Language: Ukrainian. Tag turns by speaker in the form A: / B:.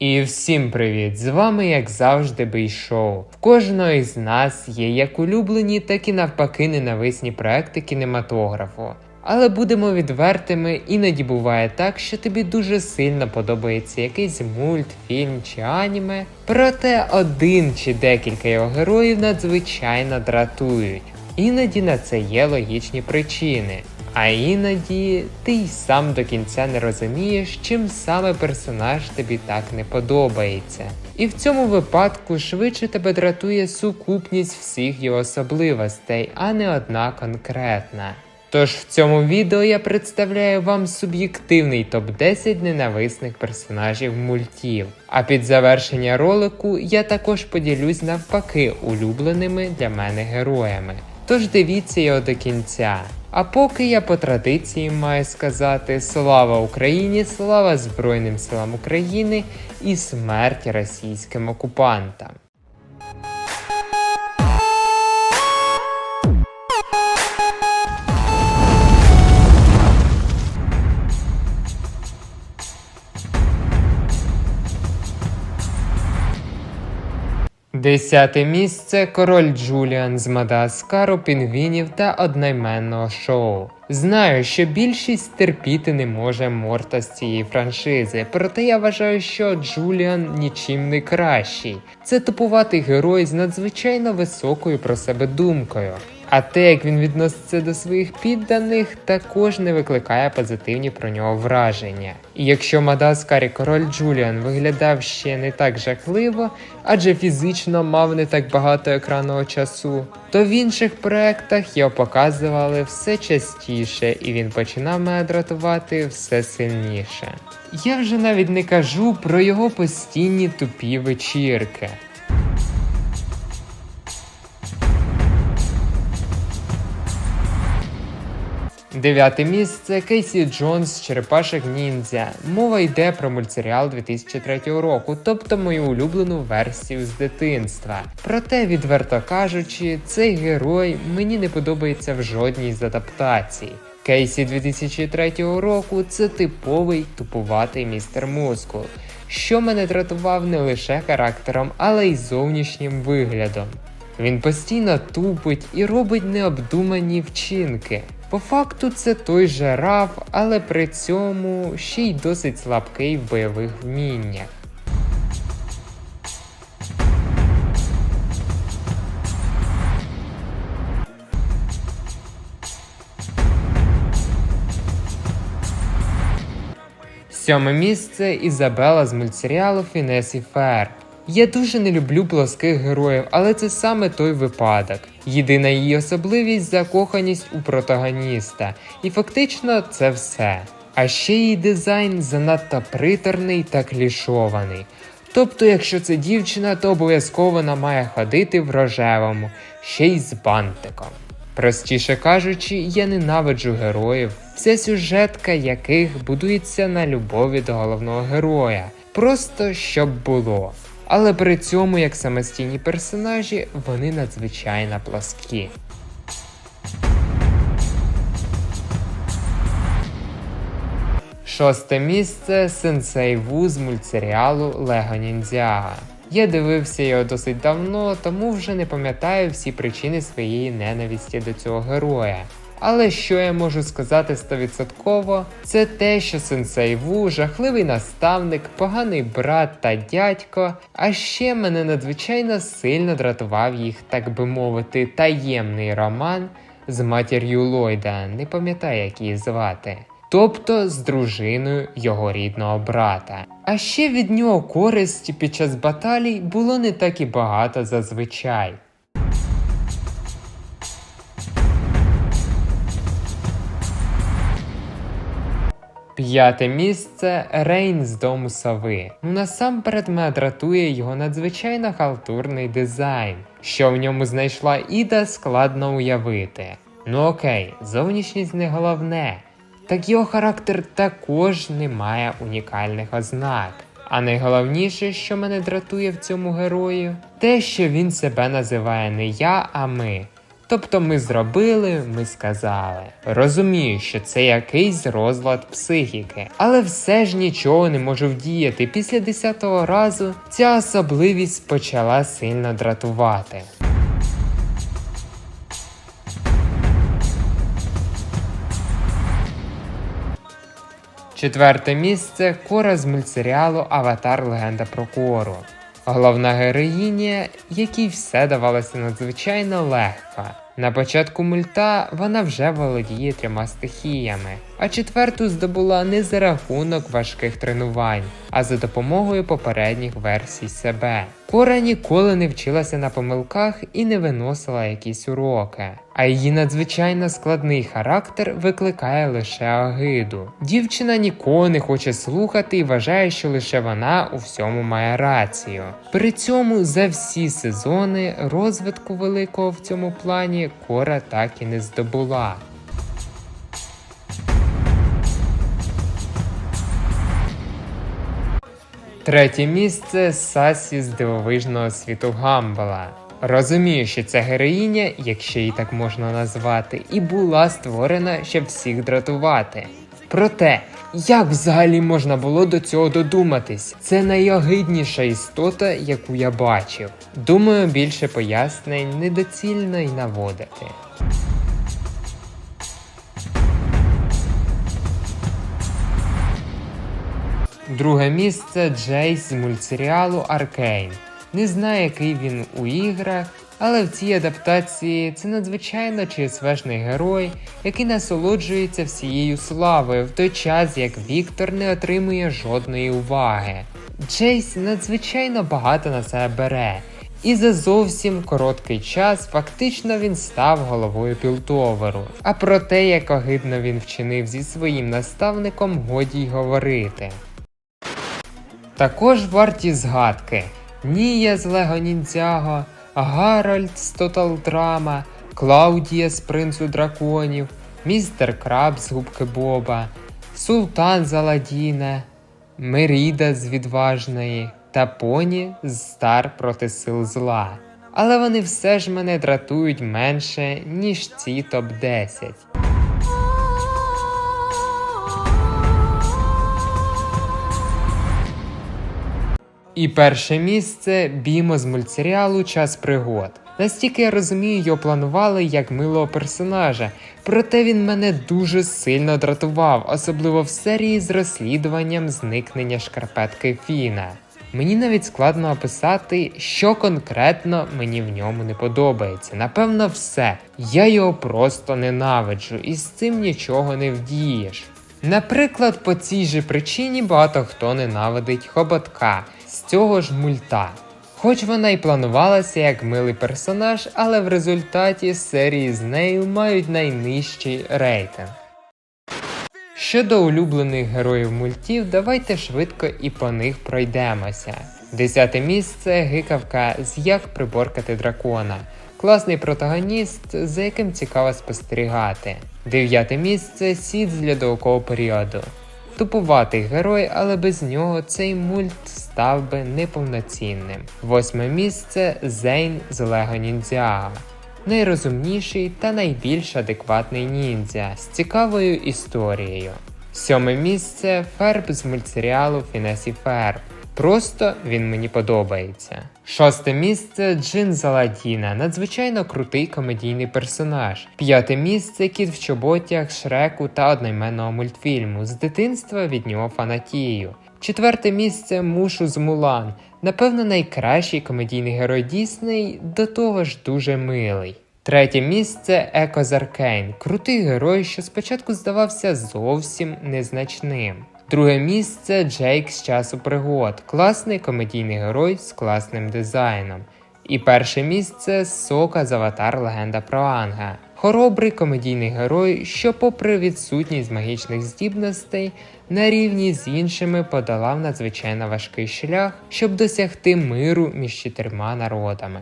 A: І всім привіт! З вами, як завжди, Бейшоу. В кожного із нас є як улюблені, так і навпаки ненависні проекти кінематографу. Але будемо відвертими, іноді буває так, що тобі дуже сильно подобається якийсь мультфільм чи аніме, проте один чи декілька його героїв надзвичайно дратують. Іноді на це є логічні причини. А іноді ти й сам до кінця не розумієш, чим саме персонаж тобі так не подобається. І в цьому випадку швидше тебе дратує сукупність всіх його особливостей, а не одна конкретна. Тож в цьому відео я представляю вам суб'єктивний топ-10 ненависних персонажів мультів. А під завершення ролику я також поділюсь навпаки улюбленими для мене героями. Тож дивіться його до кінця. А поки я по традиції маю сказати слава Україні, слава Збройним силам України і смерть російським окупантам. Десяте місце король Джуліан з Мадаскару пінгвінів та одноіменного шоу. Знаю, що більшість терпіти не може Морта з цієї франшизи, проте я вважаю, що Джуліан нічим не кращий. Це тупуватий герой з надзвичайно високою про себе думкою. А те, як він відноситься до своїх підданих, також не викликає позитивні про нього враження. І якщо в Мадагаскарі король Джуліан виглядав ще не так жахливо, адже фізично мав не так багато екранного часу, то в інших проектах його показували все частіше, і він починав мене дратувати все сильніше. Я вже навіть не кажу про його постійні тупі вечірки. Дев'яте місце Кейсі Джонс Черепашок Ніндзя. Мова йде про мультсеріал 2003 року, тобто мою улюблену версію з дитинства. Проте, відверто кажучи, цей герой мені не подобається в жодній з адаптацій. Кейсі 2003 року це типовий тупуватий містер Мускул, що мене дратував не лише характером, але й зовнішнім виглядом. Він постійно тупить і робить необдумані вчинки. По факту це той же раф, але при цьому ще й досить слабкий в бойових вміннях. Сьоме місце Ізабела з мультсеріалу Фінес і Фер. Я дуже не люблю плоских героїв, але це саме той випадок. Єдина її особливість закоханість у протагоніста, і фактично це все. А ще її дизайн занадто приторний та клішований. Тобто, якщо це дівчина, то обов'язково вона має ходити в рожевому, ще й з бантиком. Простіше кажучи, я ненавиджу героїв, вся сюжетка яких будується на любові до головного героя, просто щоб було. Але при цьому, як самостійні персонажі, вони надзвичайно пласкі. Шосте місце Сенсей Ву з мультсеріалу Лего Ніндзяга. Я дивився його досить давно, тому вже не пам'ятаю всі причини своєї ненависті до цього героя. Але що я можу сказати стовідсотково, це те, що сенсей Ву жахливий наставник, поганий брат та дядько, а ще мене надзвичайно сильно дратував їх, так би мовити, таємний роман з матір'ю Ллойда, не пам'ятаю, як її звати. Тобто з дружиною його рідного брата. А ще від нього користі під час баталій було не так і багато зазвичай. П'яте місце Рейн з дому сови. Ну насамперед мене дратує його надзвичайно халтурний дизайн. Що в ньому знайшла Іда, складно уявити. Ну окей, зовнішність не головне. Так його характер також не має унікальних ознак. А найголовніше, що мене дратує в цьому герою, те, що він себе називає не я, а ми. Тобто ми зробили, ми сказали. Розумію, що це якийсь розлад психіки, але все ж нічого не можу вдіяти. Після 10-го разу ця особливість почала сильно дратувати. Четверте місце Кора з мультсеріалу Аватар Легенда про Кору. Головна героїня, якій все давалося надзвичайно легко. На початку мульта вона вже володіє трьома стихіями, а четверту здобула не за рахунок важких тренувань, а за допомогою попередніх версій себе. Кора ніколи не вчилася на помилках і не виносила якісь уроки, а її надзвичайно складний характер викликає лише огиду. Дівчина нікого не хоче слухати і вважає, що лише вона у всьому має рацію. При цьому за всі сезони розвитку великого в цьому плані Кора так і не здобула. Третє місце Сасі з дивовижного світу Гамбала. Розумію, що ця героїня, якщо її так можна назвати, і була створена, щоб всіх дратувати. Проте, як взагалі можна було до цього додуматись? Це найогидніша істота, яку я бачив. Думаю, більше пояснень недоцільно й наводити. Друге місце Джейс з мультсеріалу Аркейн. Не знаю, який він у іграх, але в цій адаптації це надзвичайно ЧСВшний герой, який насолоджується всією славою, в той час як Віктор не отримує жодної уваги. Джейс надзвичайно багато на себе бере, і за зовсім короткий час фактично він став головою Пілтоверу. А про те, як огидно він вчинив зі своїм наставником, годі й говорити. Також варті згадки Нія з Лего Ніндзяго, Гарольд з Тотал Драма, Клаудія з Принцу Драконів, Містер Краб з Губки Боба, Султан з Аладдіна, Меріда з Відважної та Поні з Стар проти сил зла. Але вони все ж мене дратують менше, ніж ці топ-10. І перше місце Бімо з мультсеріалу Час пригод. Настільки я розумію, його планували як милого персонажа, проте він мене дуже сильно дратував, особливо в серії з розслідуванням зникнення шкарпетки Фіна. Мені навіть складно описати, що конкретно мені в ньому не подобається. Напевно, все. Я його просто ненавиджу, і з цим нічого не вдієш. Наприклад, по цій же причині багато хто ненавидить хоботка з цього ж мульта. Хоч вона й планувалася як милий персонаж, але в результаті серії з нею мають найнижчий рейтинг. Щодо улюблених героїв мультів, давайте швидко і по них пройдемося. Десяте місце гикавка з як приборкати дракона. Класний протагоніст, за яким цікаво спостерігати. Дев'яте місце Сід з льодового періоду. Тупуватий герой, але без нього цей мульт став би неповноцінним. Восьме місце Зейн з Лего Ніндзяга. Найрозумніший та найбільш адекватний ніндзя з цікавою історією. Сьоме місце Ферб з мультсеріалу Фінесі Ферб. Просто він мені подобається. Шосте місце Джин з Аладдіна, надзвичайно крутий комедійний персонаж. П'яте місце Кіт в чоботях, Шреку та одноіменного мультфільму. З дитинства від нього фанатію. Четверте місце Мушу з Мулан. Напевно, найкращий комедійний герой Дісней, до того ж дуже милий. Третє місце Еко з Аркейн. Крутий герой, що спочатку здавався зовсім незначним. Друге місце Джейк з часу пригод. Класний комедійний герой з класним дизайном. І перше місце Сока з Аватар Легенда про Анга. Хоробрий комедійний герой, що, попри відсутність магічних здібностей, на рівні з іншими подолав надзвичайно важкий шлях, щоб досягти миру між чотирма народами.